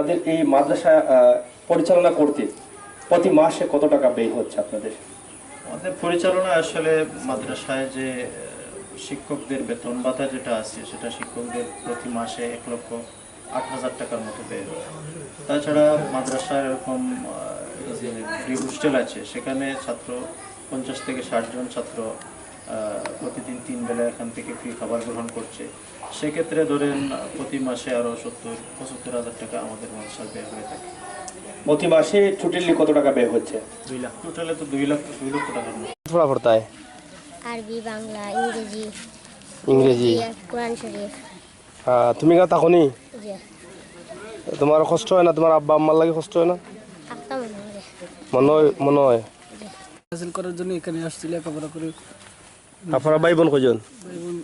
আপনাদের এই মাদ্রাসা পরিচালনা করতে প্রতি মাসে কত টাকা ব্যয় হচ্ছে আপনাদের? আমাদের পরিচালনা আসলে মাদ্রাসায় যে শিক্ষকদের বেতন ভাতা যেটা আছে, সেটা শিক্ষকদের প্রতি মাসে এক লক্ষ আট হাজার টাকার মতো ব্যয় তাছাড়া মাদ্রাসায় এরকম যে ফ্রি হোস্টেল আছে, সেখানে ছাত্র পঞ্চাশ থেকে ষাট জন ছাত্র প্রতিদিন তিন বেলা এখান থেকে ফ্রি খাবার গ্রহণ করছে। সেক্ষেত্রে ধরেন প্রতি মাসে আরও সত্তর পঁচাত্তর হাজার টাকা আমাদের মানুষের ব্যয় হয়ে থাকে। প্রতি মাসে টোটালি কত টাকা ব্যয় হচ্ছে? দুই লাখ। টোটালে তো দুই লাখ দুই লক্ষ টাকা আরবি বাংলা ইংরেজি। ইংরেজি। কোরআন শরীফ। হ্যাঁ তুমি তোমার কষ্ট হয় না? তোমার আব্বা আম্মার লাগে কষ্ট হয় না? মনয় মনয় হাসিল করার জন্য এখানে আসছি লেখাপড়া করে। আপনারা ভাই বোন কজন ভাই বোন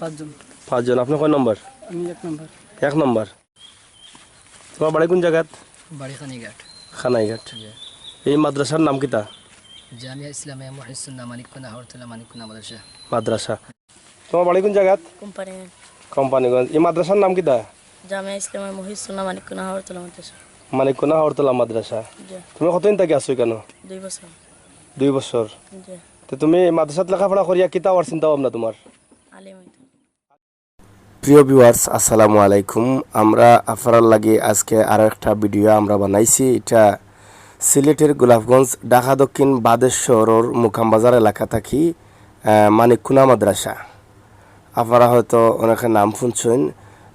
পাঁচজন। পাঁচজন। আপনি কয় নম্বর? আমি এক নম্বর। এক নম্বর। তোমার বাড়ি কোন জায়গাত বাড়ি খানিঘাট। খানাইঘাট। এই মাদ্রাসার নাম কিতা? জামিয়া ইসলামিয়া মহিসুন্না মানিকুনা হরতলা মানিকুনা মাদ্রাসা। মাদ্রাসা। তোমার বাড়ি কোন জায়গাত কোম্পানি কোম্পানিগঞ্জ। এই মাদ্রাসার নাম কিতা? জামিয়া ইসলামের মহিসুল্লাহ মানিকুনা হরতলা মাদ্রাসা। মানে কোনা হরতলা মাদ্রাসা। তুমি কতদিন থেকে আসছো কেন দুই বছর। দুই বছর। তো তুমি মাদ্রাসাত লেখাপড়া করিয়া কিতা হওয়ার চিন্তা ভাবনা তোমার। প্রিয় ভিউয়ার্স আসসালামু আলাইকুম। আমরা আফারার লাগে আজকে আরও একটা ভিডিও আমরা বানাইছি। এটা সিলেটের গোলাপগঞ্জ ঢাকা দক্ষিণ বাদেশ্বরর মুকামবাজার এলাকা থাকি আহ, মানিককুনা মাদ্রাসা। আপনারা হয়তো অনেকে নাম শুনছেন।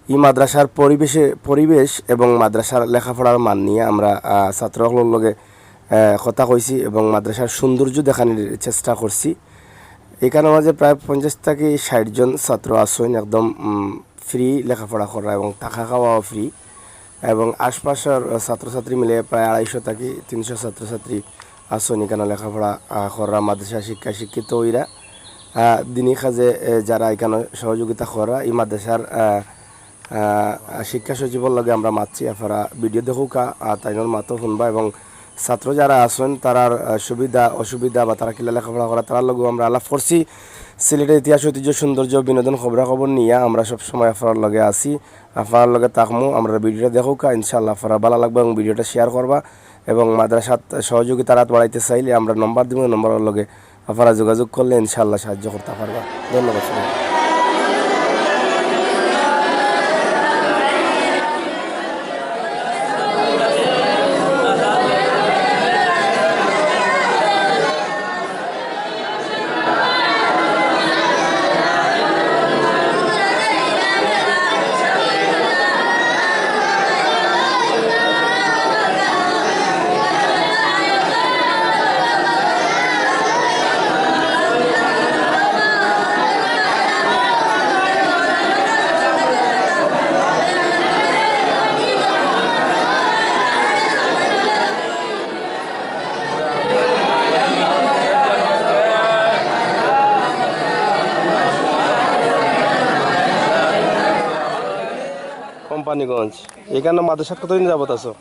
এই মাদ্রাসার পরিবেশে পরিবেশ এবং মাদ্রাসার লেখাপড়ার মান নিয়ে আমরা আহ, ছাত্রসকলের লগে কথা কইছি এবং মাদ্রাসার সৌন্দর্য দেখানোর চেষ্টা করছি। এখানে মাঝে প্রায় পঞ্চাশ থেকে ষাট জন ছাত্র আসেন একদম ফ্রি লেখাপড়া করা এবং থাকা খাওয়াও ফ্রি এবং আশপাশের ছাত্রছাত্রী মিলে প্রায় আড়াইশো থেকে তিনশো ছাত্রছাত্রী আসেন এখানে লেখাপড়া করা মাদ্রাসা শিক্ষা শিক্ষিত ওইরা আহ, দিনী কাজে যারা এখানে সহযোগিতা করা এই মাদ্রাসার শিক্ষা সচিবর লগে আমরা মাতছি আপনারা ভিডিও দেখুক তাইনের মাতো শুনবা এবং ছাত্র যারা আছেন, তারার সুবিধা, অসুবিধা বা তারা কিলা লেখাপড়া করা তার লগেও আমরা আলাপ করছি। সিলেটের ইতিহাস, ঐতিহ্য, সৌন্দর্য, বিনোদন, খবরাখবর নিয়ে আমরা সব সময় লগে আছি। আপনার লগে তাকমু আমরা ভিডিওটা দেখুক ইনশাল্লাহ আপনারা ভালো লাগবে এবং ভিডিওটা শেয়ার করবা। এবং মাদ্রাসাত সহযোগিতা রাত বাড়াইতে চাইলে আমরা নম্বর দিব নম্বরের লগে আপনারা যোগাযোগ করলে ইনশাল্লাহ সাহায্য করতে পারবা। ধন্যবাদ এখানে মাদ্রাসাত কতদিন যাবত আছো?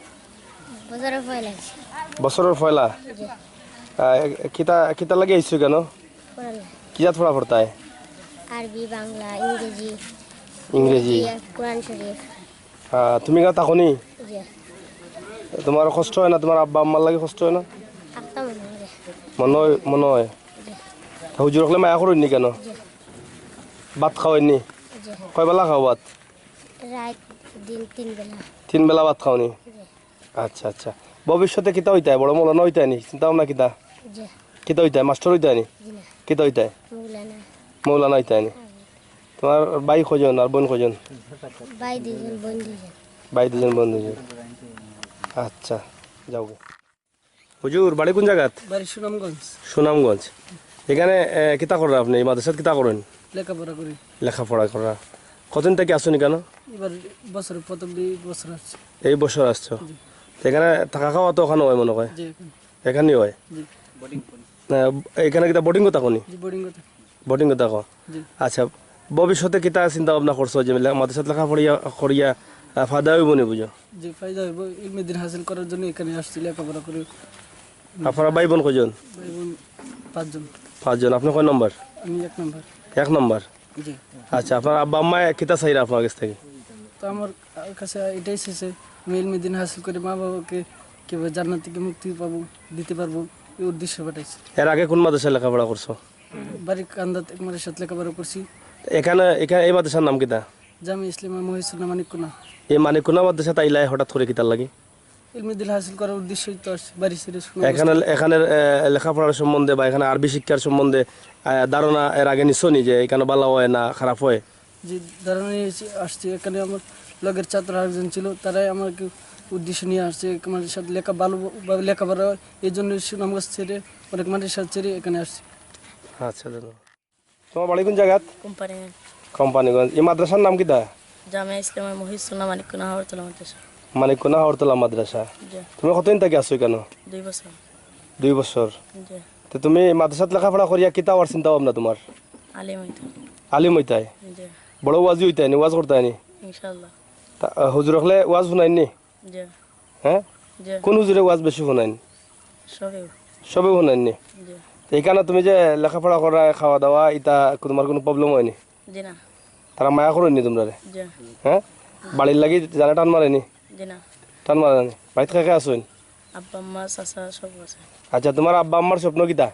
বছরের পয়লা কিতা কিতা লাগে আইছো কেন? কোরআন কিয়া থোড়া পড়তায় আরবি বাংলা ইংরেজি ইংরেজি। কোরআন শরীফ। আহ, তুমি কেন থাকনি? জি। তোমার কষ্ট হয় না? তোমার আব্বা আম্মার লাগে কষ্ট হয় না? মনে হয় মনে হয় হুজুর হলে মায়া করেননি কেন? ভাত খাওয়াইনি? জি। কয় বেলা খাও ভাত? দিন তিন বেলা। তিন বেলা ভাত খাওনি? আচ্ছা আচ্ছা। ভবিষ্যতে কিতা হইতায়? বড় মৌলানা হইতায় নি? চিন্তা ভাবনা কিতা? জি কিতা হইতায়? মাস্টার হইতায় নি? জি না। কিতা হইতায়? মৌলানা। হইতায় নি? তোমার ভাই কজন আর বোন কজন ভাই দুজন বোন দুজন ভাই দুজন বোন দুজন আচ্ছা যাও। গে। হুজুর বাড়ি কোন জায়গাত? বাড়ি সুনামগঞ্জ। সুনামগঞ্জ। এখানে কিতা করেন আপনি? এই মাদ্রাসাত কিতা করেন? লেখাপড়া করি। লেখাপড়া করা। কতদিন থেকে আসুন কেন? এবার বছরের প্রথম দুই বছর আছে এই বছর আসছো? এখানে থাকা খাওয়া তো ওখানে হয় মনে হয়? এখানেই হয়? এখানে কিতা বোর্ডিং কথা কোনি বোর্ডিং কথা। কো আচ্ছা ভবিষ্যতে কিতা চিন্তা ভাবনা করছ যে মাদ্রাসাত লেখা পড়িয়া করিয়া ফায়দা হইব নি বুঝো? যে ফায়দা হইব। ইলমেদিন হাসিল করার জন্য এখানে আসছি লেখাপড়া করে। আপনারা ভাই বোন কজন ভাই বোন পাঁচজন। পাঁচজন। আপনি কয় নম্বর? আমি এক নম্বর। এক নম্বর। জি। আচ্ছা আপনার আব্বা আম্মা কিতা চাইরা আপনার কাছ থেকে? তো আমার কাছে এটাই শেষে আমি ইলমেদিন হাসিল করে মা বাবাকে কীভাবে জান্নাত থেকে মুক্তি পাবো দিতে পারব এই উদ্দেশ্যে পাঠাইছি। এর আগে কোন মাদ্রাসায় লেখাপড়া করছ? বাড়ির কান্দাত একমারের সাথে লেখাপড়া করছি। এখানে এখানে এই মাদ্রাসার নাম কিতা? জামি ইসলামা মহিসুল্লাহ মানিকুনা এই মানে কোন মাদ্রাসা তাইলাই হঠাৎ করে কিতার লাগি? ইলমেদিন হাসিল করার উদ্দেশ্যই তো বাড়ি ছেড়ে এখানে এখানে লেখাপড়ার সম্বন্ধে বা এখানে আরবি শিক্ষার সম্বন্ধে ধারণা এর আগে নিশ্চনি যে এখানে ভালো হয় না খারাপ হয়? যে ধারণা নিয়ে আসছি। এখানে আমার লগের ছাত্র আরেকজন ছিল তারাই আমাকে উদ্দেশ্য নিয়ে আসছে। আমার সাথে লেখা ভালো লেখাপড়া হয় এই জন্য সুনামগঞ্জ ছেড়ে অনেক মানুষের সাথে ছেড়ে এখানে আসছি। আচ্ছা ধন্যবাদ। তোমার বাড়ি কোন জায়গাত? কোম্পানি কোম্পানিগঞ্জ। এই মাদ্রাসার নাম কিতা জামিয়া ইসলামের মহিসুল্লাহ মানিকুনা হরতলা মাদ্রাসা। মানে কোনা হরতলা মাদ্রাসা? তুমি কতদিন থেকে আসছো কেন দুই বছর। তো তুমি মাদ্রাসাত লেখাপড়া করিয়া কিতা হওয়ার চিন্তা ভাবনা তোমার? আলিম আলিম হইতাই? বড় ওয়াজি হইতাই নি? ওয়াজ করতাই নি? হুজুর হলে ওয়াজ শুনাইন নি? হ্যাঁ? কোন হুজুরে ওয়াজ বেশি শুনাইন? সবে। শুনাইন নি? এইখানে তুমি যে লেখাপড়া করা খাওয়া দাওয়া ইটা তোমার কোনো প্রবলেম হয়নি তারা মায়া করেনি তোমরা হ্যাঁ? বাড়ির লাগি জানা টান মারেনি? জি না বাড়িতে কাকে আসুন আব্বা আম্মা চাচা সব আছে। আচ্ছা তোমার আব্বা আম্মার স্বপ্ন কিতা?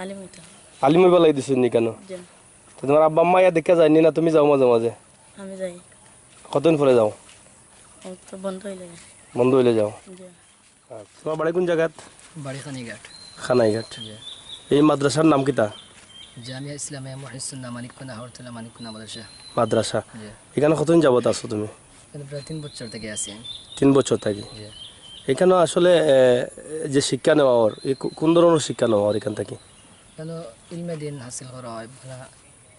আলিম হইতো আলিম দিছুন নি কেন? তো তোমার আব্বা আম্মা ইয়া দেখে যায়নি না তুমি যাও মাঝে মাঝে আমি যাই। কতদিন পরে যাও? তো বন্ধ হইলে বন্ধু হইলে যাও? তোমার বাড়ি কোন জায়গাত? বাড়ি খানিঘাট খানাইঘাট এই মাদ্রাসার নাম কিতা? জামিয়া ইসলামিয়া মহিসুন্না মানিকুনা হরতলা মানিকুনা মাদ্রাসা। মাদ্রাসা। এখানে কতদিন যাবত আছো তুমি? এখানে প্রায় তিন বছর থেকে আছি তিন বছর থাকি? এখানে আসলে যে শিক্ষা নেওয়া ওর কোন ধরনের শিক্ষা নেওয়া ওর এখান থেকে? কেন ইলমে দিন হাসিল করা হয় ভালো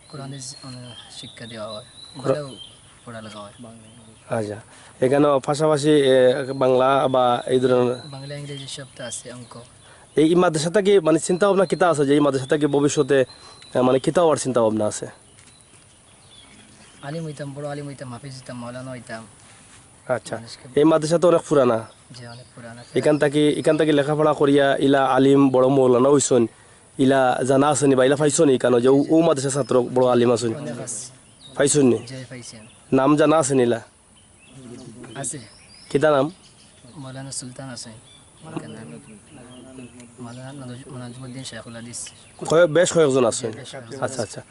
কোরআনের শিক্ষা দেওয়া হয় ভালো পড়ালেখা হয় আচ্ছা। এখানে পাশাপাশি বাংলা বা এই ধরনের বাংলা ইংরেজি সবটা আছে অঙ্ক। এই মাদ্রাসা থেকে মানে চিন্তা ভাবনা কিতা আছে যে এই থেকে ভবিষ্যতে মানে কিতা হওয়ার চিন্তা ভাবনা আছে? আলিম হইতাম বড় আলিম হইতাম হাফিজ হইতাম মৌলানা হইতাম আচ্ছা এই মাদ্রাসা তো অনেক পুরানা। এখান থেকে এখান থেকে লেখাপড়া করিয়া ইলা আলিম বড় মৌলানা হইছন ইলা জানা আছে নি বা ইলা পাইছনি কেন যে ও- মাদ্রাসা ছাত্র বড় আলিম আছেন অনেক আছে। পাইছন নি যে পাইছি। আমি নাম জানা নিলা আছে। কিতা নাম? মৌলানা সুলতান আছে। বেশ কয়েকজন আছেন আচ্ছা আচ্ছা।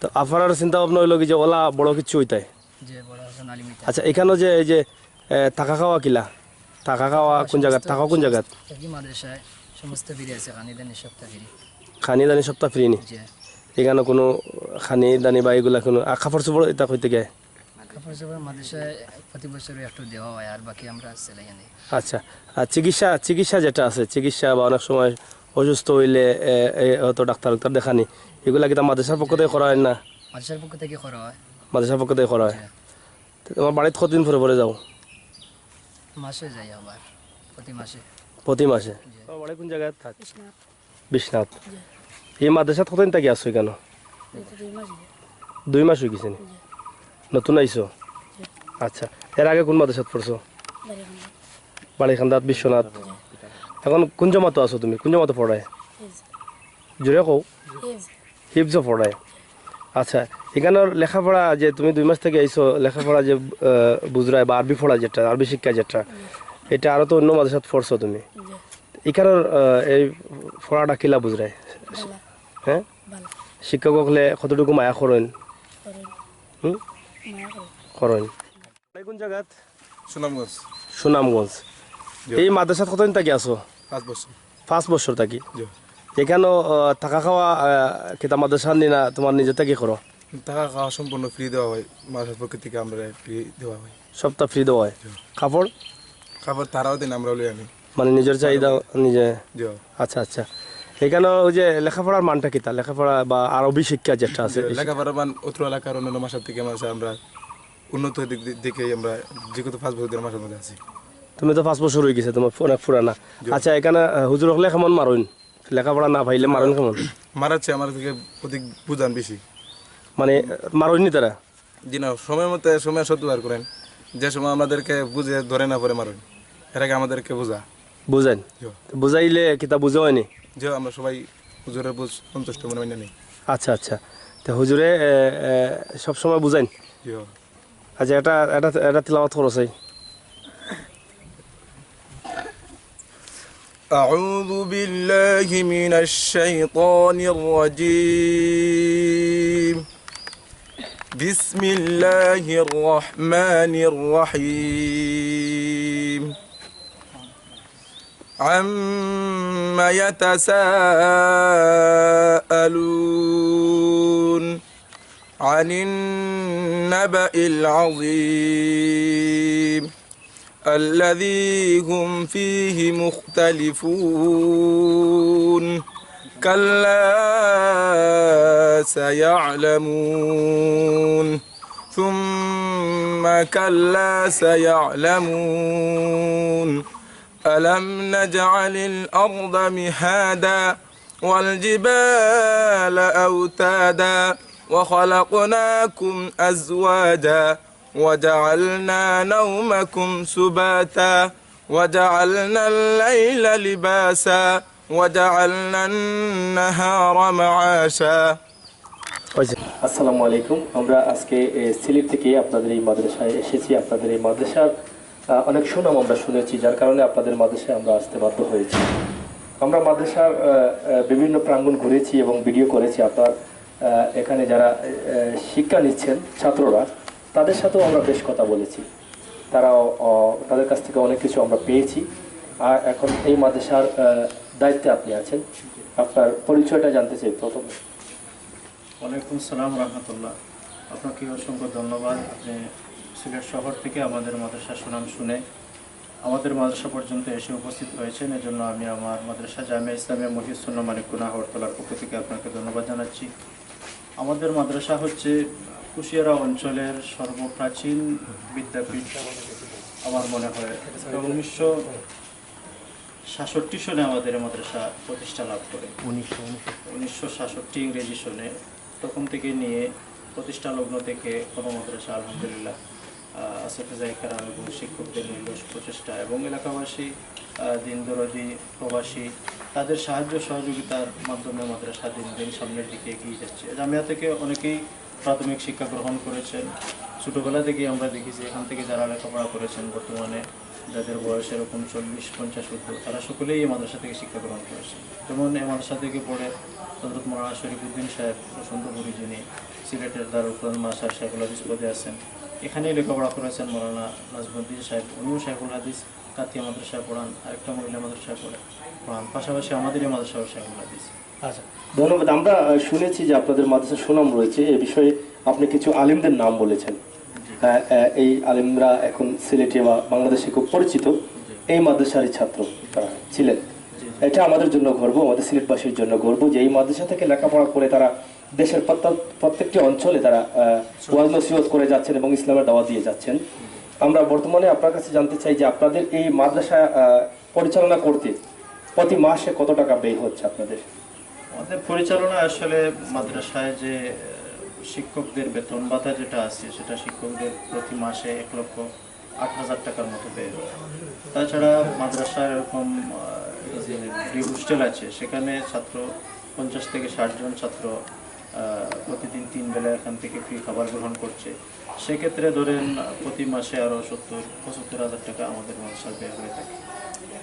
তো আপনার চিন্তা ভাবনা হইল কি যে ওলা বড় কিছু হইতাই আচ্ছা এখানে যে এই যে থাকা খাওয়া কিলা? থাকা খাওয়া কোন জায়গাত? থাকা কোন জায়গাত? একই মাদ্রাসায় সমস্ত ফিরে আছে খানিদানি সপ্তাহ ফিরি খানি দানি সপ্তাহ ফ্রি নি? যে এখানে কোনো খানি দানি বা এগুলা কোনো কাপড় চোপড় এটা কইতে গে কাপড় মাদ্রাসায় প্রতি বছর একটু দেওয়া হয় আর বাকি আমরা সেলাই আনি। আচ্ছা আর চিকিৎসা চিকিৎসা যেটা আছে চিকিৎসা বা অনেক সময় অসুস্থ হইলে হয়তো ডাক্তার ডাক্তার দেখানি এগুলা কিন্তু মাদ্রাসার পক্ষ থেকে করা হয় না? মাদ্রাসার পক্ষ থেকে করা হয়। মাদ্রাসার পক্ষ থেকে করা হয়? তোমার বাড়িতে কতদিন পরে পরে যাও? মাসে যাই আবার প্রতি মাসে। প্রতি মাসে? তোমার বাড়ি কোন জায়গায়? বিশ্বনাথ। এই মাদ্রাসাত কতদিন থাকি আসছো কেন দুই মাস হয়ে গেছে। নি? নতুন আইছো? আচ্ছা এর আগে কোন মাদ্রাসাত পড়ছো? বাড়িখান্দাত বিশ্বনাথ। এখন কোন জমাতো আছো তুমি? কোন জমাতো পড়ায় জোরে কও? হিফজ পড়ায় আচ্ছা এখানের লেখাপড়া যে তুমি দুই মাস থেকে আইছো লেখাপড়া যে আহ, বুঝরায় বা আরবি পড়া যেটা আরবি শিক্ষা যেটা এটা আরও তো অন্য মাদ্রাসাত পড়ছো তুমি। এখানের এই পড়াটা কিলা বুঝরায় হ্যাঁ শিক্ষক হলে কতটুকু মায়া করেন হুম? করেন কোন জায়গাত? সুনামগঞ্জ। সুনামগঞ্জ। এই মাদ্রাসাত কতদিন থাকি আছো? পাঁচ বছর। পাঁচ বছর থাকি। এখানেও থাকা খাওয়া আহ, কিতা মাদ্রাসার নিনা তোমার নিজে থেকে করো টাকা খাওয়া সম্পূর্ণ ফ্রি দেওয়া হয়। মাসের পক্ষ থেকে আমরা ফ্রি দেওয়া হয়। সপ্তাহ ফ্রি দেওয়া হয়। কাপড় খাবার তারাও দিন আমরা লই আনি। মানে নিজের চাহিদা নিজে? আচ্ছা আচ্ছা। এখানে ওই যে লেখাপড়ার মানটা কি কিতা লেখাপড়া বা আরবি শিক্ষা যেটা আছে লেখাপড়া মান অত্র এলাকার অন্যান্য মাসের থেকে মাসে আমরা উন্নত দিক দিকে আমরা যে কত পাঁচ বছর মাসের মধ্যে আছি। তুমি তো পাঁচ বছর হয়ে গেছে তোমার অনেক পুরানা আচ্ছা এখানে হুজুর হলে কেমন মারুন? লেখাপড়া না পাইলে মারুন কেমন? মারাচ্ছে আমার থেকে অধিক বুঝান বেশি। মানে মারুননি তারা? জি না সময় মতো সময় সত্যবার করেন। যে সময় আমাদেরকে বুঝে ধরে না পরে মারেন এর আগে আমাদেরকে বোঝা। বুঝেন? বুঝাইলে কিতাব বুঝে হয়নি যে আমরা সবাই হুজুরের বুঝ সন্তুষ্ট মনে মাইনা নেই আচ্ছা আচ্ছা। তো হুজুরে সবসময় বুঝেন? আচ্ছা এটা এটা এটা তিলাওয়াত করো সেই। أعوذ بالله من الشيطان الرجيم بسم الله الرحمن الرحيم عم يتساءلون عن النبأ العظيم الذي هم فيه مختلفون كلا سيعلمون ثم كلا سيعلمون ألم نجعل الأرض مهادا والجبال أوتادا وخلقناكم أزواجا وجعلنا نومكم سباتا وجعلنا الليل لباسا وجعلنا النهار معاشا আসসালামু আলাইকুম আমরা আজকে এ, সিলেট থেকে আপনাদের এই মাদ্রাসায় এসেছি আপনাদের এই মাদ্রাসার আহ, অনেক সুনাম আমরা শুনেছি, যার কারণে আপনাদের মাদ্রাসায় আমরা আসতে বাধ্য হয়েছি। আমরা মাদ্রাসার বিভিন্ন প্রাঙ্গণ ঘুরেছি এবং ভিডিও করেছি। আপনার এখানে যারা শিক্ষা নিচ্ছেন ছাত্ররা, তাদের সাথেও আমরা বেশ কথা বলেছি। তারাও তাদের কাছ থেকে অনেক কিছু আমরা পেয়েছি। আর এখন এই মাদ্রাসার দায়িত্বে আপনি আছেন। আপনার পরিচয়টা জানতে চাই প্রথমে। ওয়ালাইকুম সালাম রহমতুল্লাহ। আপনাকে অসংখ্য ধন্যবাদ। আপনি সিলেট শহর থেকে আমাদের মাদ্রাসা সুনাম শুনে আমাদের মাদ্রাসা পর্যন্ত এসে উপস্থিত হয়েছেন। এজন্য আমি আমার মাদ্রাসা জামিয়া ইসলামিয়া মহিউসুন্না মানিকুনা হরতলার পক্ষ থেকে আপনাকে ধন্যবাদ জানাচ্ছি। আমাদের মাদ্রাসা হচ্ছে কুশিয়ারা অঞ্চলের সর্বপ্রাচীন বিদ্যাপীঠ আমার মনে হয়। উনিশশো সাতষট্টি সনে আমাদের মাদ্রাসা প্রতিষ্ঠা লাভ করে। উনিশশো সাতষট্টি ইংরেজি সনে। তখন থেকে নিয়ে প্রতিষ্ঠা লগ্ন থেকে কোনো মাদ্রাসা আলহামদুলিল্লাহ। শিক্ষকদের নির্দোষ প্রচেষ্টা এবং এলাকাবাসী আহ, দিন দরদি প্রবাসী তাদের সাহায্য সহযোগিতার মাধ্যমে মাদ্রাসা দিন দিন সামনের দিকে এগিয়ে যাচ্ছে। জামিয়া থেকে অনেকেই প্রাথমিক শিক্ষা গ্রহণ করেছেন। ছোটোবেলা থেকে আমরা দেখেছি এখান থেকে যারা লেখাপড়া করেছেন বর্তমানে যাদের বয়স এরকম চল্লিশ পঞ্চাশ উর্ধ তারা সকলেই এই মাদ্রাসা থেকে শিক্ষা গ্রহণ করেছেন। যেমন এই মাদ্রাসা থেকে পড়ে হজরত মৌলানা শরীফুদ্দিন সাহেব বসন্তপুরী যিনি সিলেটের দারুল মাসার হাদিস পদে আছেন এখানেই লেখাপড়া করেছেন মৌলানা নাজমুদ্দিন সাহেব। উনিও সাহেবুল হাদিস কাতিয়া মাদ্রাসায় পড়ান আরেকটা মহিলা মাদ্রাসায় পড়ে পড়ান। পাশাপাশি আমাদের এই মাদ্রাসাও সাহেবুল হাদিস। আচ্ছা। ধন্যবাদ। আমরা শুনেছি যে আপনাদের মাদ্রাসা সুনাম রয়েছে। এ বিষয়ে আপনি কিছু আলিমদের নাম বলেছেন। এই আলিমরা এখন সিলেটে বা বাংলাদেশে খুব পরিচিত। এই মাদ্রাসারই ছাত্র তারা ছিলেন। এটা আমাদের জন্য গর্ব আমাদের সিলেটবাসীর জন্য গর্ব যে এই মাদ্রাসা থেকে লেখাপড়া করে তারা দেশের প্রত্যেকটি অঞ্চলে তারা ওয়াজ করে যাচ্ছেন এবং ইসলামের দাওয়া দিয়ে যাচ্ছেন। আমরা বর্তমানে আপনার কাছে জানতে চাই যে আপনাদের এই মাদ্রাসা পরিচালনা করতে প্রতি মাসে কত টাকা ব্যয় হচ্ছে আপনাদের? আমাদের পরিচালনা আসলে মাদ্রাসায় যে, শিক্ষকদের বেতন ভাতা যেটা আছে, সেটা শিক্ষকদের প্রতি মাসে এক লক্ষ আট হাজার টাকার মতো ব্যয় তাছাড়া মাদ্রাসায় এরকম যে হোস্টেল আছে, সেখানে ছাত্র পঞ্চাশ থেকে ষাট জন ছাত্র প্রতিদিন তিন বেলা এখান থেকে ফ্রি খাবার গ্রহণ করছে। সেক্ষেত্রে ধরেন প্রতি মাসে আরও সত্তর পঁচাত্তর হাজার টাকা আমাদের মাদ্রাসার ব্যয় হয়ে থাকে।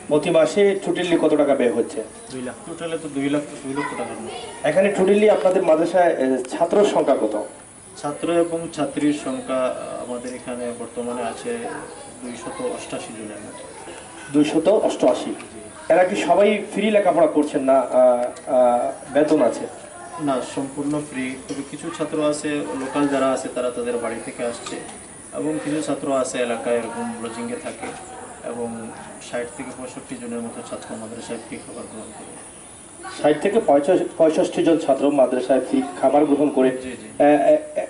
প্রতি মাসে টোটালি কত টাকা ব্যয় হচ্ছে? দুই লাখ। টোটালে তো দুই লাখ দুই লক্ষ টাকার মতো। এখানে টোটালি আপনাদের মাদ্রাসায় আহ, ছাত্র সংখ্যা কত? ছাত্র এবং ছাত্রীর সংখ্যা আমাদের এখানে বর্তমানে আছে দুইশত অষ্টাশি জনের মতো। দুইশত অষ্টআশি এরা কি সবাই ফ্রি লেখাপড়া করছেন না বেতন আছে? না সম্পূর্ণ ফ্রি তবে কিছু ছাত্র আছে লোকাল যারা আছে তারা তাদের বাড়ি থেকে আসছে। এবং কিছু ছাত্র আছে এলাকায় এরকম লজিংয়ে থাকে। এবং ষাট থেকে পঁয়ষট্টি জনের মতো ছাত্র মাদ্রাসায় ফ্রি খাবার গ্রহণ করে। ষাট থেকে পঁয়ষ- পঁয়ষট্টি জন ছাত্র মাদ্রাসায় ফ্রি খাবার গ্রহণ করে।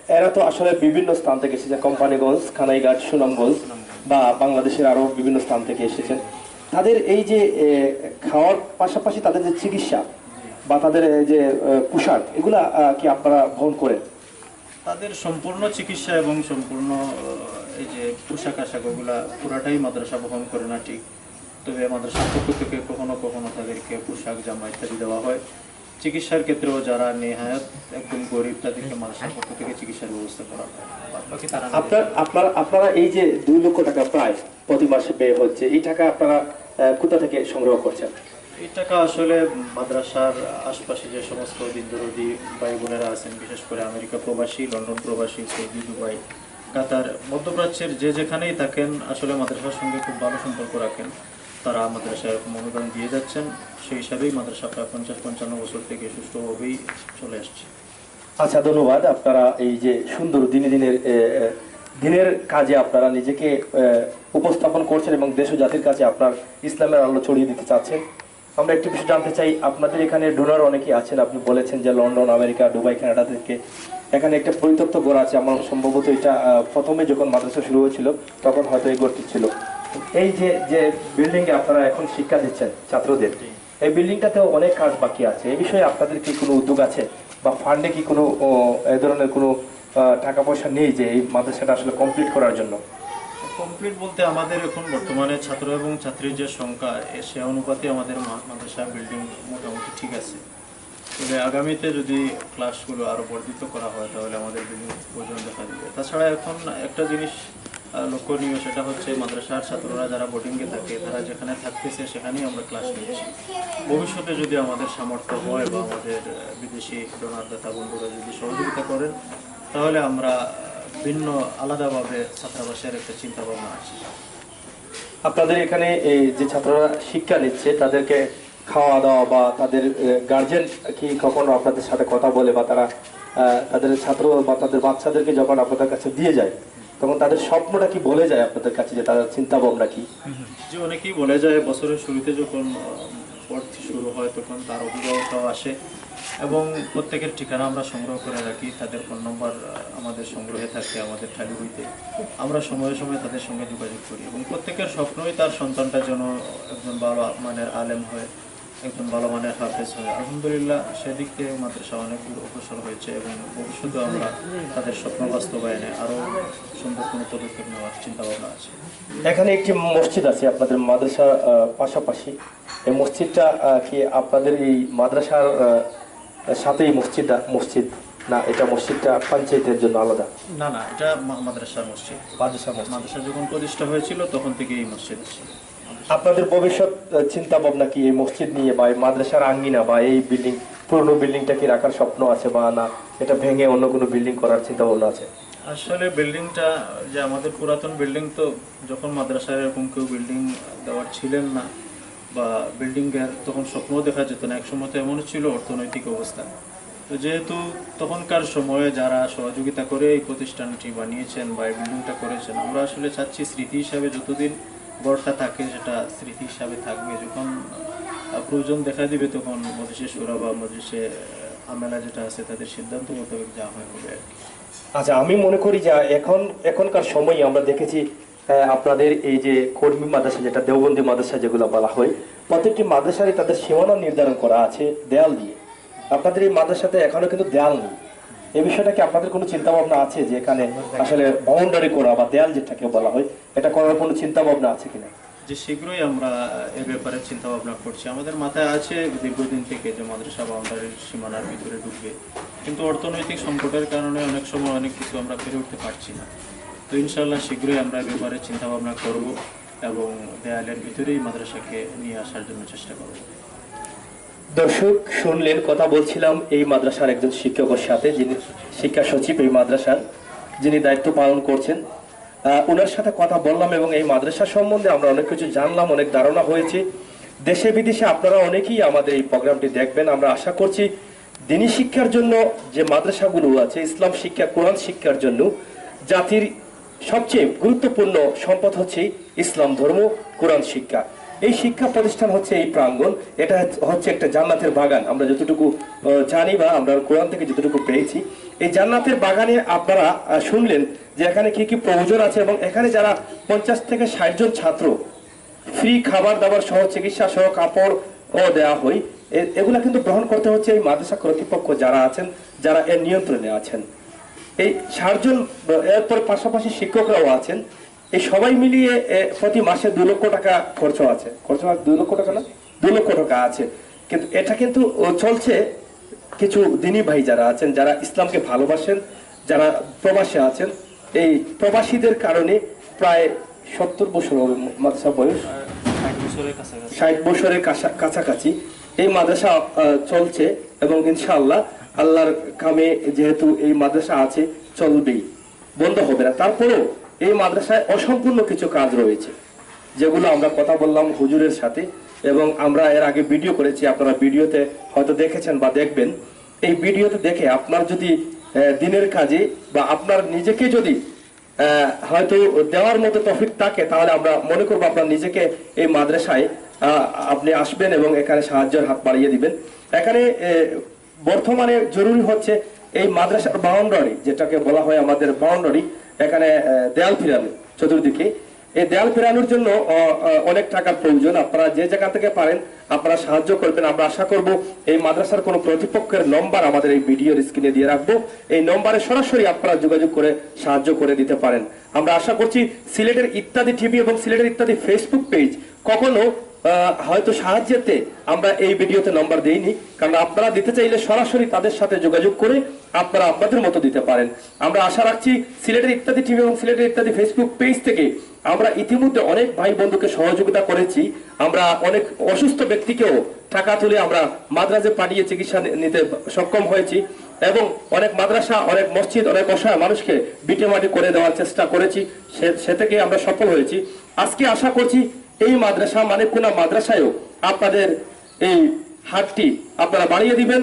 এরা তো আসলে বিভিন্ন স্থান থেকে এসেছে। কোম্পানিগঞ্জ খানাইঘাট সুনামগঞ্জ বা বাংলাদেশের আরও বিভিন্ন স্থান থেকে এসেছেন। তাদের এই যে খাওয়ার পাশাপাশি তাদের যে চিকিৎসা বা তাদের এই যে পোশাক এগুলা কি আপনারা বহন করেন? তাদের সম্পূর্ণ চিকিৎসা এবং সম্পূর্ণ এই যে পোশাক আশাক ওগুলা পুরাটাই মাদ্রাসা বহন করে না ঠিক। তবে মাদ্রাসার পক্ষ থেকে কখনো কখনো তাদেরকে পোশাক জামা ইত্যাদি দেওয়া হয়। চিকিৎসার ক্ষেত্রেও যারা নেহায়ত একদম গরিব তাদেরকে মাদ্রাসার পক্ষ থেকে চিকিৎসার ব্যবস্থা করা হয়। আপনার আপনার আপনারা এই যে দুই লক্ষ টাকা প্রায় প্রতি মাসে ব্যয় হচ্ছে এই টাকা আপনারা কোথা থেকে সংগ্রহ করছেন? এই আসলে মাদ্রাসার আশপাশে যে সমস্ত দিন দরদি ভাই বোনেরা আছেন, বিশেষ করে আমেরিকা প্রবাসী, লন্ডন প্রবাসী, সৌদি, দুবাই, কাতার, মধ্যপ্রাচ্যের যে যেখানেই থাকেন, আসলে মাদ্রাসার সঙ্গে খুব ভালো সম্পর্ক রাখেন। তারা মাদ্রাসায় অনুদান দিয়ে যাচ্ছেন। সেই হিসাবেই মাদ্রাসা প্রায় পঞ্চাশ, পঞ্চান্ন বছর থেকে সুষ্ঠুভাবেই চলে আসছে। আচ্ছা ধন্যবাদ। আপনারা এই যে সুন্দর দিনে দিনের দিনের কাজে আপনারা নিজেকে উপস্থাপন করছেন এবং দেশ ও জাতির কাছে আপনার ইসলামের আলো ছড়িয়ে দিতে চাচ্ছেন। আমরা একটু বিষয় জানতে চাই আপনাদের এখানে ডোনার অনেকেই আছেন আপনি বলেছেন যে লন্ডন আমেরিকা দুবাই কানাডা থেকে এখানে একটা পরিত্যক্ত গোড় আছে। আমার সম্ভবত এটা প্রথমে যখন মাদ্রাসা শুরু হয়েছিল তখন হয়তো এই গোড়টি ছিল। এই যে যে বিল্ডিংয়ে আপনারা এখন শিক্ষা দিচ্ছেন ছাত্রদের এই বিল্ডিংটাতেও অনেক কাজ বাকি আছে। এই বিষয়ে আপনাদের কি কোনো উদ্যোগ আছে? বা ফান্ডে কি কোনো এ ধরনের কোনো টাকা পয়সা নেই যে এই মাদ্রাসাটা আসলে কমপ্লিট করার জন্য? কমপ্লিট বলতে আমাদের এখন বর্তমানে ছাত্র এবং ছাত্রীর যে সংখ্যা সে অনুপাতে আমাদের মাদ্রাসা বিল্ডিং মোটামুটি ঠিক আছে। তবে আগামীতে যদি ক্লাসগুলো আরও বর্ধিত করা হয়, তাহলে আমাদের বিল্ডিং প্রয়োজন দেখা দিবে। তাছাড়া এখন একটা জিনিস লক্ষণীয় সেটা হচ্ছে মাদ্রাসার ছাত্ররা যারা বোর্ডিংয়ে থাকে, তারা যেখানে থাকতেছে সেখানেই আমরা ক্লাস নিচ্ছি। ভবিষ্যতে যদি আমাদের সামর্থ্য হয় বা আমাদের বিদেশি ডোনারদাতা বন্ধুরা যদি সহযোগিতা করেন, তাহলে আমরা ভিন্ন, আলাদাভাবে ছাত্রাবাসের একটা চিন্তা ভাবনা আছে। আপনাদের এখানে যে ছাত্ররা শিক্ষা নিচ্ছে, তাদেরকে খাওয়া দাওয়া বা তাদের গার্জেন কি কখনো আপনাদের সাথে কথা বলে বা তারা তাদের ছাত্র বা তাদের বাচ্চাদেরকে যখন আপনাদের কাছে দিয়ে যায়, তখন তাদের স্বপ্নটা কি বলে যায় আপনাদের কাছে, যে তাদের চিন্তা ভাবনা কি যে অনেকেই বলে যায়, বছরের শুরুতে যখন পড়তে শুরু হয়, তখন তার অভিভাবকরাও আসে। এবং প্রত্যেকের ঠিকানা আমরা সংগ্রহ করে রাখি, তাদের ফোন নম্বর আমাদের সংগ্রহে থাকে আমাদের ঠালি বইতে। আমরা সময়ে সময়ে তাদের সঙ্গে যোগাযোগ করি এবং প্রত্যেকের স্বপ্নই তার সন্তানটা যেন একজন ভালো মানের আলেম হয়, একজন ভালো মানের হাফেজ হয়। আলহামদুলিল্লাহ, সেদিক থেকে মাদ্রাসা অনেক অগ্রসর হয়েছে এবং ভবিষ্যতে আমরা তাদের স্বপ্ন বাস্তবায়নে আরও সুন্দর কোনো পদক্ষেপ নেওয়ার চিন্তা ভাবনা আছে। এখানে একটি মসজিদ আছে আপনাদের মাদ্রাসার পাশাপাশি। এই মসজিদটা কি আপনাদের এই মাদ্রাসার আহ, সাথে এই মসজিদটা মসজিদ। না এটা মসজিদটা পঞ্চায়েতের জন্য আলাদা। না না এটা মা- মাদ্রাসার মসজিদ। মাদ্রাসা মসজিদ। মাদ্রাসা যখন প্রতিষ্ঠা হয়েছিল তখন থেকে এই মসজিদ আপনাদের ভবিষ্যৎ চিন্তা ভাবনা কি এই মসজিদ নিয়ে বা এই মাদ্রাসার আঙ্গিনা বা এই বিল্ডিং পুরনো বিল্ডিংটা কি রাখার স্বপ্ন আছে বা না এটা ভেঙে অন্য কোনো বিল্ডিং করার চিন্তা ভাবনা আছে? আসলে বিল্ডিংটা যে আমাদের পুরাতন বিল্ডিং তো যখন মাদ্রাসায় এরকম কেউ বিল্ডিং দেওয়ার ছিলেন না বা বিল্ডিং এর তখন স্বপ্নও দেখা যেত না। এক সময় তো এমন ছিল অর্থনৈতিক অবস্থা। তো যেহেতু তখনকার সময়ে যারা সহযোগিতা করে এই প্রতিষ্ঠানটি বানিয়েছেন বা এই বিল্ডিংটা করেছেন আমরা আসলে চাচ্ছি স্মৃতি হিসাবে যতদিন গড়টা থাকে সেটা স্মৃতি হিসাবে থাকবে। যখন প্রয়োজন দেখা দিবে তখন মজলিসে সুরা বা আহ, আমেলা যেটা আছে তাদের সিদ্ধান্ত মোতাবেক যা হয় হবে আচ্ছা আমি মনে করি যে এখন এখনকার সময় আমরা দেখেছি আপনাদের এই যে কর্মী মাদ্রাসা, যেটা দেওবন্দি মাদ্রাসা যেগুলো বলা হয়, প্রত্যেকটি মাদ্রাসারই তাদের সীমানা নির্ধারণ করা আছে দেয়াল দিয়ে। আপনাদের এই মাদ্রাসাতে এখনও কিন্তু দেয়াল নেই। এই বিষয়টা কি আপনাদের কোনো চিন্তা ভাবনা আছে যে এখানে আসলে বাউন্ডারি করা বা দেয়াল যেটাকে বলা হয়, এটা করার কোনো চিন্তা ভাবনা আছে কিনা? যে শীঘ্রই আমরা এ ব্যাপারে চিন্তা ভাবনা করছি। আমাদের মাথায় আছে দীর্ঘদিন থেকে যে মাদ্রাসা বাউন্ডারির সীমানার ভিতরে ঢুকবে। কিন্তু অর্থনৈতিক সংকটের কারণে অনেক সময় অনেক কিছু আমরা পেরে উঠতে পারছি না। তো ইনশাল্লাহ শীঘ্রই আমরা ব্যাপারে চিন্তা ভাবনা করব এবং দেয়ালের ভিতরেই মাদ্রাসাকে নিয়ে আসার জন্য চেষ্টা করব। দর্শক, শুনলেন, কথা বলছিলাম এই মাদ্রাসার একজন শিক্ষকের সাথে, যিনি শিক্ষা সচিব এই মাদ্রাসার, যিনি দায়িত্ব পালন করছেন। ওনার সাথে কথা বললাম এবং এই মাদ্রাসা সম্বন্ধে আমরা অনেক কিছু জানলাম, অনেক ধারণা হয়েছে। দেশে বিদেশে আপনারা অনেকেই আমাদের এই প্রোগ্রামটি দেখবেন। আমরা আশা করছি দিনী শিক্ষার জন্য যে মাদ্রাসাগুলো আছে, ইসলাম শিক্ষা, কোরআন শিক্ষার জন্য, জাতির সবচেয়ে গুরুত্বপূর্ণ সম্পদ হচ্ছে ইসলাম ধর্ম, কোরআন শিক্ষা। এই শিক্ষা প্রতিষ্ঠান হচ্ছে এই প্রাঙ্গণ। এটা হচ্ছে একটা জান্নাতের বাগান। আমরা যতটুকু জানি বা আমরা কোরআন থেকে যতটুকু পেয়েছি, এই জান্নাতের বাগানে আপনারা শুনলেন যে এখানে কি কি প্রয়োজন আছে এবং এখানে যারা পঞ্চাশ থেকে ষাট জন ছাত্র, ফ্রি খাবার দাবার সহ, চিকিৎসা সহ, কাপড় ও দেওয়া হয় এগুলা কিন্তু গ্রহণ করতে হচ্ছে এই মাদ্রাসা কর্তৃপক্ষ যারা আছেন, যারা এর নিয়ন্ত্রণে আছেন। এই ষাটজন এরপর পাশাপাশি শিক্ষকরাও আছেন। এই সবাই মিলিয়ে প্রতি মাসে দু লক্ষ টাকা খরচ আছে। খরচ আছে দুই লক্ষ টাকা না? দু লক্ষ টাকা আছে। কিন্তু এটা কিন্তু চলছে কিছু দিনী ভাই যারা আছেন যারা ইসলামকে ভালোবাসেন যারা প্রবাসে আছেন। এই প্রবাসীদের কারণে প্রায় সত্তর বছর হবে মাদ্রাসা বয়স। ষাট বছরের কাছাকাছি। এই মাদ্রাসা চলছে এবং ইনশাআল্লাহ আল্লাহর কামে যেহেতু এই মাদ্রাসা আছে, চলবেই, বন্ধ হবে না। তারপরেও এই মাদ্রাসায় অসম্পূর্ণ কিছু কাজ রয়েছে, যেগুলো আমরা কথা বললাম হুজুরের সাথে এবং আমরা এর আগে ভিডিও করেছি, আপনারা ভিডিওতে হয়তো দেখেছেন বা দেখবেন। এই ভিডিওতে দেখে আপনার যদি দিনের কাজে বা আপনার নিজেকে যদি হয়তো দেওয়ার মতো তফিক থাকে, তাহলে আমরা মনে করব আপনার নিজেকে এই মাদ্রাসায় আপনি আসবেন এবং এখানে সাহায্যের হাত বাড়িয়ে দিবেন। এখানে বর্তমানে জরুরি হচ্ছে এই মাদ্রাসার বাউন্ডারি, যেটাকে বলা হয় আমাদের বাউন্ডারি, এখানে দেয়াল ফিরানো। চতুর্দিকে। এই দেয়াল ফেরানোর জন্য অনেক টাকার প্রয়োজন। আপনারা যে জায়গা থেকে পারেন, আপনারা সাহায্য করবেন। আমরা আশা করব এই মাদ্রাসার কোনো প্রতিপক্ষের নম্বর আমাদের এই ভিডিওর স্ক্রিনে দিয়ে রাখব। এই নম্বরে সরাসরি আপনারা যোগাযোগ করে সাহায্য করে দিতে পারেন। আমরা আশা করছি সিলেটের ইত্যাদি টিভি এবং সিলেটের ইত্যাদি ফেসবুক পেজ কখনো হয়তো সাহায্যেতে আমরা এই ভিডিওতে নম্বর দেইনি, কারণ আপনারা দিতে চাইলে সরাসরি তাদের সাথে যোগাযোগ করে আপনারা আপনাদের মতো দিতে পারেন। আমরা আশা রাখছি সিলেটের ইত্যাদি টিভি এবং সিলেটের ইত্যাদি ফেসবুক পেজ থেকে আমরা ইতিমধ্যে অনেক ভাই বন্ধুকে সহযোগিতা করেছি। আমরা অনেক অসুস্থ ব্যক্তিকেও টাকা তুলে আমরা মাদ্রাজে পাঠিয়ে চিকিৎসা নিতে সক্ষম হয়েছি এবং অনেক মাদ্রাসা, অনেক মসজিদ, অনেক অসহায় মানুষকে বিটে মাটি করে দেওয়ার চেষ্টা করেছি। সে- থেকে আমরা সফল হয়েছি। আজকে আশা করছি এই মাদ্রাসা মানে কোন মাদ্রাসায়ও আপনাদের এই হাটটি আপনারা বাড়িয়ে দিবেন।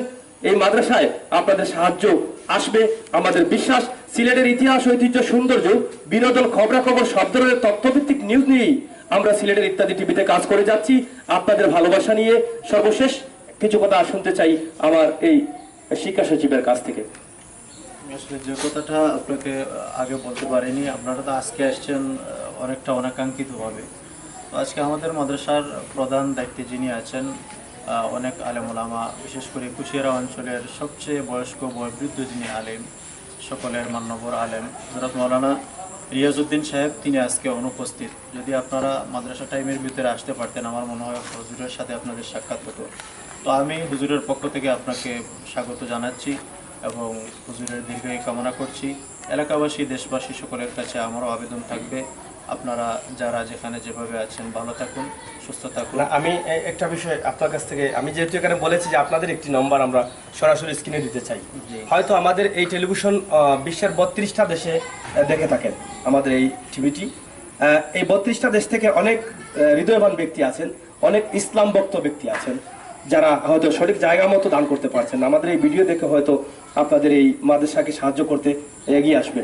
এই মাদ্রাসায় আপনাদের সাহায্য আসবে। আমাদের বিশ্বাস, সিলেটের ইতিহাস, ঐতিহ্য, সৌন্দর্য, বিনোদন, খবরাখবর, সব ধরনের তথ্যভিত্তিক নিউজ নিয়েই আমরা সিলেটের ইত্যাদি টিভিতে কাজ করে যাচ্ছি। আপনাদের ভালোবাসা নিয়ে সর্বশেষ কিছু কথা শুনতে চাই আমার এই শিক্ষা সচিবের কাছ থেকে। যে কথাটা আপনাকে আগে বলতে পারিনি, আপনারা তো আজকে আসছেন অনেকটা অনাকাঙ্ক্ষিত ভাবে তো আজকে আমাদের মাদ্রাসার প্রধান দায়িত্বে যিনি আছেন অনেক আলেম ওলামা, বিশেষ করে কুশিয়ারা অঞ্চলের সবচেয়ে বয়স্ক বয়োবৃদ্ধ যিনি আলেম, সকলের মান্যবর আলেম হজরত মৌলানা রিয়াজউদ্দিন সাহেব, তিনি আজকে অনুপস্থিত। যদি আপনারা মাদ্রাসা টাইমের ভিতরে আসতে পারতেন, আমার মনে হয় হুজুরের সাথে আপনাদের সাক্ষাৎ হতো। তো আমি হুজুরের পক্ষ থেকে আপনাকে স্বাগত জানাচ্ছি এবং হুজুরের দীর্ঘায়ু কামনা করছি। এলাকাবাসী, দেশবাসী সকলের কাছে আমারও আবেদন থাকবে। আপনারা যারা যেখানে যেভাবে আছেন ভালো থাকুন সুস্থ থাকুন। আমি একটা বিষয় আপনার কাছ থেকে আমি যেহেতু এখানে বলেছি যে আপনাদের একটি নম্বর আমরা সরাসরি স্ক্রিনে দিতে চাই। হয়তো আমাদের এই টেলিভিশন বিশ্বের বত্রিশটা দেশে দেখে থাকেন আমাদের এই টিভিটি এই বত্রিশটা দেশ থেকে অনেক হৃদয়বান ব্যক্তি আছেন অনেক ইসলাম ভক্ত ব্যক্তি আছেন যারা হয়তো সঠিক জায়গা মতো দান করতে পারছেন আমাদের এই ভিডিও দেখে হয়তো আপনাদের এই মাদ্রাসাকে সাহায্য করতে এগিয়ে আসবে।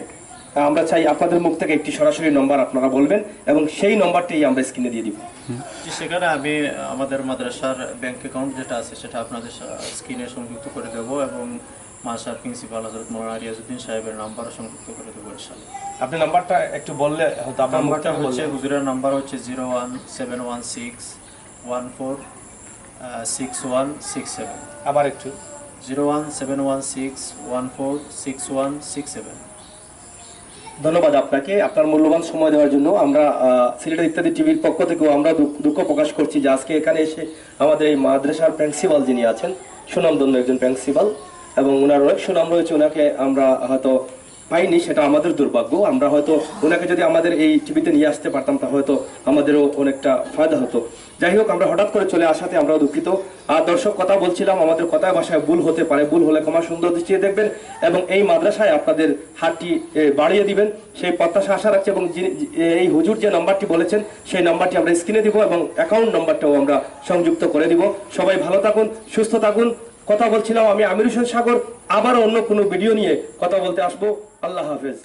আমরা চাই আপনাদের মুখ থেকে একটি সরাসরি নম্বর আপনারা বলবেন এবং সেই নম্বরটি আমরা স্ক্রিনে দিয়ে দিব। সেখানে আমি আমাদের মাদ্রাসার ব্যাংক অ্যাকাউন্ট যেটা আছে সেটা আপনাদের স্ক্রিনে সংযুক্ত করে দেবো এবং মাসার প্রিন্সিপাল হজরত মৌলানা রিয়াজউদ্দিন সাহেবের নাম্বারও সংযুক্ত করে দেবো ইনশাল্লাহ আপনি নাম্বারটা একটু বললে হয়তো আপনার নাম্বারটা হচ্ছে হচ্ছে হুজুরের নাম্বার হচ্ছে zero one seven one six one four six one six seven আবার একটু। Zero one seven one six one four six one six seven ধন্যবাদ আপনাকে। আপনার মূল্যবান সময় দেওয়ার জন্য আমরা সিলেট সিলেটের ইত্যাদি টিভির পক্ষ থেকেও আমরা দুঃখ প্রকাশ করছি যে আজকে এখানে এসে আমাদের এই মাদ্রাসার প্রিন্সিপাল যিনি আছেন, সুনামধন্য একজন প্রিন্সিপাল, এবং ওনার অনেক সুনাম রয়েছে। ওনাকে আমরা হয়তো পাইনি, সেটা আমাদের দুর্ভাগ্য। আমরা হয়তো ওনাকে যদি আমাদের এই টিভিতে নিয়ে আসতে পারতাম, তা হয়তো আমাদেরও অনেকটা ফায়দা হতো। যাই হোক, আমরা হঠাৎ করে চলে আসাতে আমরা দুঃখিত। আর দর্শক, কথা বলছিলাম, আমাদের কথায় ভাষায় ভুল হতে পারে, ভুল হলে ক্ষমা সুন্দর দৃষ্টিতে দেখবেন এবং এই মাদ্রাসায় আপনাদের হাতটি বাড়িয়ে দিবেন। সেই প্রত্যাশা আশা রাখছে এবং এই হুজুর যে নাম্বারটি বলেছেন, সেই নাম্বারটি আমরা স্ক্রিনে দিব এবং অ্যাকাউন্ট নাম্বারটাও আমরা সংযুক্ত করে দিব। সবাই ভালো থাকুন, সুস্থ থাকুন। কথা বলছিলাম আমি আমির হোসেন সাগর আবার অন্য কোনো ভিডিও নিয়ে কথা বলতে আসব। আল্লাহ হাফেজ।